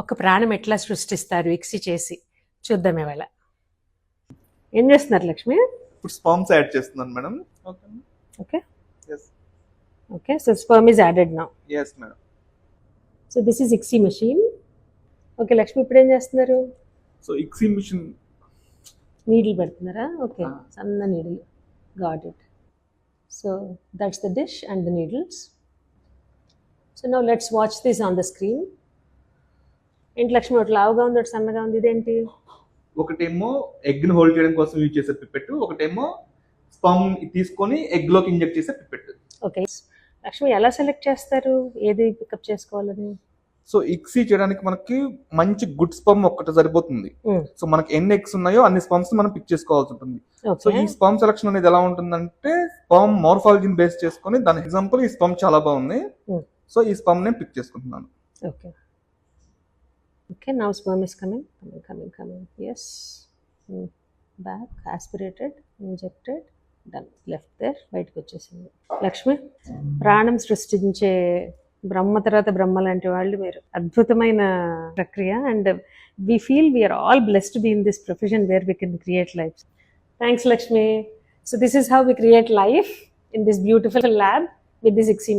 ఒక ప్రాణం ఎట్లా సృష్టిస్తారు ఇక్సి చేసి? చూద్దాం ఇవాళ. ఏం చేస్తున్నారు లక్ష్మి? ఇప్పుడు స్పామ్స్ యాడ్ చేస్తున్నాను madam. Okay. Okay. Yes okay so sperm is added now. Yes madam. So this is ICSI machine. Okay Lakshmi ఇప్పుడు ఏం చేస్తున్నారు? So ICSI machine. నీడిల్ పెడుతున్నారా? ఓకే. సన్న needle. Got it. So that's the dish and the needles. So now let's watch this on the screen. ఏంటి లక్ష్మి ఒకటి లావుగా ఉంది ఒకటి సన్నగా ఉంది ఇదేంటి? ఒకటేమో ఎగ్ని హోల్డ్ చేయడం కోసం యూజ్ చేసే పిప్పెట్ ఒకటేమో స్పమ్ తీసుకొని ఎగ్లోకి ఇంజెక్ట్ చేసే పిప్పెట్ ఓకే లక్ష్మి ఎలా సెలెక్ట్ చేస్తారు? ఏది పికప్ చేసుకోవాలని? సో ఇక్సీ చేయడానికి మనకి మంచి గుడ్ స్పమ్ ఒక్కటి సరిపోతుంది. సో మనకి ఎన్ని ఎగ్స్ ఉన్నాయో అన్ని స్పమ్స్ మనం పిక్ చేసుకోవాల్సి ఉంటుంది. సో ఈ స్పమ్ సెలక్షన్ అనేది ఎలా ఉంటుందంటే స్పమ్ మార్ఫాలజీని బేస్ చేసుకొని దాని ఎగ్జాంపుల్ ఈ స్పమ్ చాలా బాగుంది. సో ఈ స్పమ్ నేను పిక్ చేసుకుంటున్నాను. Okay okay now sperm is coming coming coming coming yes Back, aspirated, injected done Left there, బయటకు వచ్చేసింది. లక్ష్మి ప్రాణం సృష్టించే బ్రహ్మ తర్వాత బ్రహ్మ లాంటి వాళ్ళు మీరు. అద్భుతమైన ప్రక్రియ. And we feel we are all blessed be in this profession where we can create life thanks Lakshmi so this is how we create life in this beautiful lab with this ICSI